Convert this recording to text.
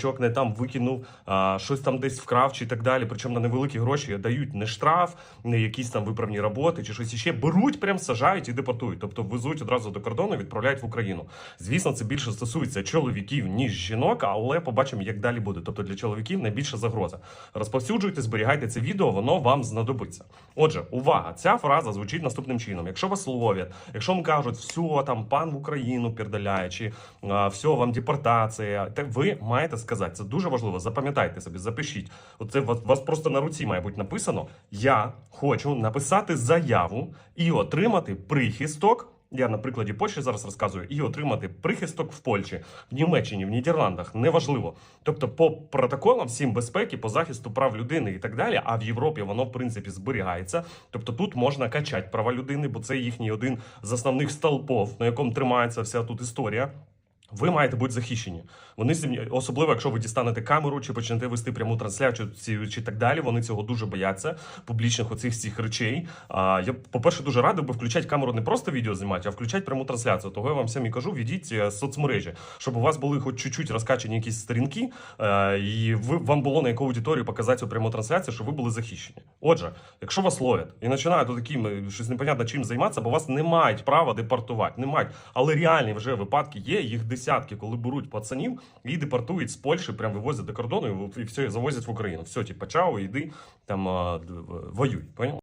бичок не там викинув, а, щось там десь вкрав чи так далі. Причому на невеликі гроші дають не штраф, не якісь там виправні роботи чи щось іще. Беруть, прям сажають і депортують. Тобто везуть одразу до кордону, відправляють в Україну. Звісно, це більше стосується чоловіків ніж жінок, але побачимо, як далі буде. Тобто для чоловіків найбільша загроза. Розповсюджуйте, зберігайте це відео, воно вам знадобиться. Отже, увага! Ця фраза звучить наступним чином: якщо вас ловлять, якщо вам кажуть, все там пан в Україну передаляє, чи все вам депортація, ви маєте сказати. Це дуже важливо. Запам'ятайте собі, запишіть. Оце вас, вас просто на руці має бути написано. Я хочу написати заяву і отримати прихисток. Я на прикладі Польщі зараз розказую, і отримати прихисток в Польщі, в Німеччині, в Нідерландах неважливо. Тобто, по протоколам всім безпеки, по захисту прав людини і так далі. А в Європі воно в принципі зберігається. Тобто тут можна качати права людини, бо це їхній один з основних столпов, на якому тримається вся тут історія. Ви маєте бути захищені. Вони особливо, якщо ви дістанете камеру чи почнете вести пряму трансляцію чи, так далі. Вони цього дуже бояться публічних оцих всіх речей. А я, по-перше, дуже радий би включати камеру не просто відео знімати, а включати пряму трансляцію. Того я вам всім і кажу, відіть е, з соцмережі, щоб у вас були хоч чуть-чуть розкачані якісь сторінки, е, і ви вам було на яку аудиторію показати цю пряму трансляцію, щоб ви були захищені. Отже, якщо вас ловлять і починають таким щось непонятно чим займатися, бо вас не мають права депортувати, не мають. Але реальні вже випадки є, їх десятки, коли беруть пацанів і депортують з Польщі, прям вивозять до кордону і, все і завозять в Україну. Все, типа, чао, йди там воюй. Понял?